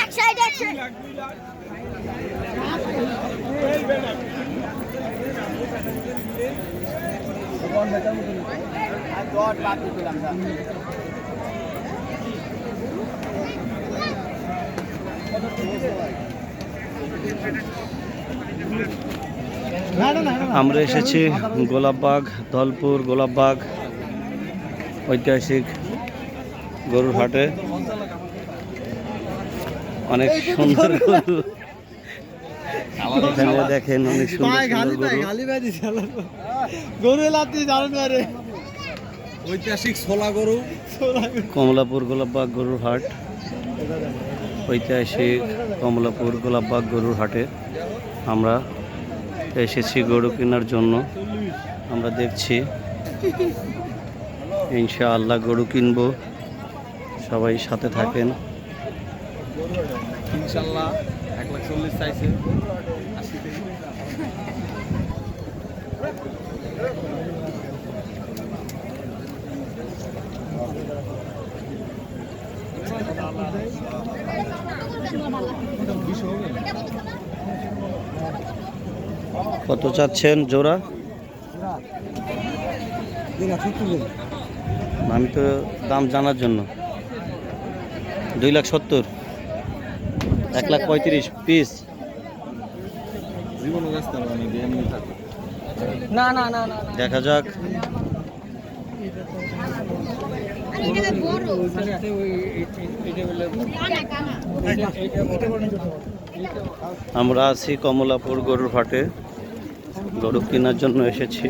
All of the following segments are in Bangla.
এক সাইড এক সাইড। আমরা এসেছি গোলাপবাগ ধলপুর গোলাপবাগ ঐতিহাসিক গরুর হাটে। অনেক সুন্দর গরু। এখানে দেখেন অনেক সুন্দর গরু। ঐতিহাসিক ছোলা গরু। কমলাপুর গোলাপবাগ গরুর হাট। ঐতিহাসিক কমলাপুর গোলাপবাগ গরুর হাটে আমরা এসেছি গরু কেনার জন্য। আমরা দেখছি ইনশাআল্লাহ গরু কিনবো। সবাই সাথে থাকেন। ইনশাল্লাহ এক লাখ চল্লিশ চাইছে। কত চাচ্ছেন জোড়া? আমি তো দাম জানার জন্য। দুই লাখ সত্তর। এক লাখ পঁয়ত্রিশ পিস। দেখা যাক। আমরা আছি কমলাপুর গরুর হাটে। গরু কেনার জন্য এসেছি।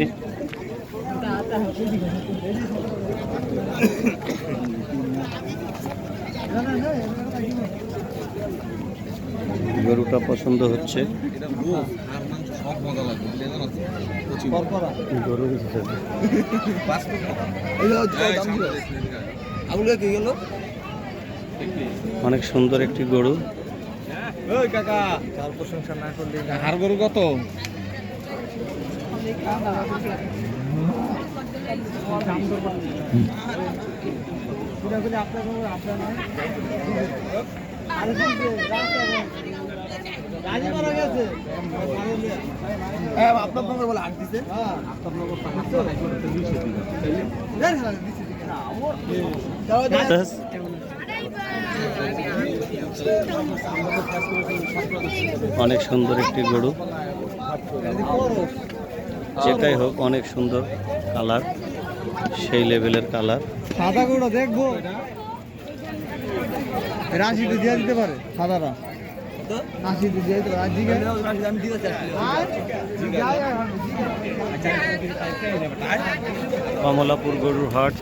গরুটা পছন্দ হচ্ছে। গেল অনেক সুন্দর একটি গরু। হার গরু কত? আপনার আপনার আপনার নম্বর বলে হাট দিছে আপনার ব্যাস, অনেক সুন্দর একটি গরু। যেটাই হোক অনেক সুন্দর কালার সেই লেভেলের কালার। সাদা গুঁড়ো দেখব। রাশিতে দিয়ে দিতে পারে সাদাটা রাশিতে দিয়ে দিতে পারে দিতে কমলাপুর গরুর হাট।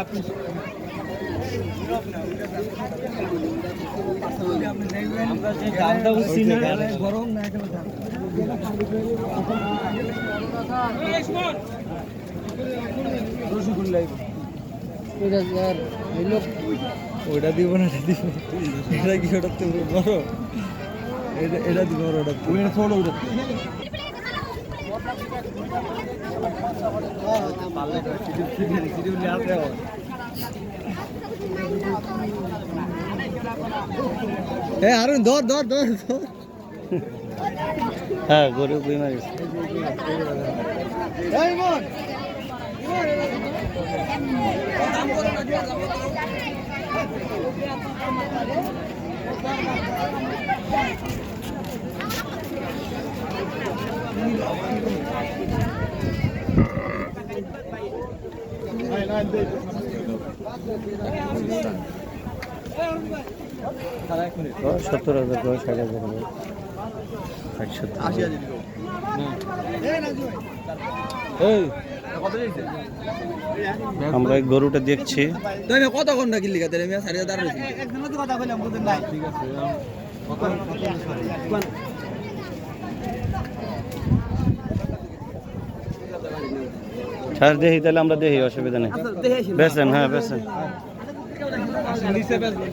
আপনি আমরা যে দামটা উঠছি না গরম না ওইটা দিব না এটা দিব এটা কি ওটা তো বড় এটা এটা দিব ওটা তুমি। ছোট ওটা এ আরুন ধর ধর ধর ধর। হ্যাঁ গরু বিমারি এই মন সত্তর হাজার করে ষাট হাজার দিয়েছে? আমরা এই গরুটা দেখছি। তুই কত ঘণ্টা কিনলি কাতে সাড়ে হাজার কথা বললাম ঠিক আছে স্যার দেখি তাহলে আমরা দেখি অসুবিধা নেই। বেছেন হ্যাঁ বেছেন নিচে বেশি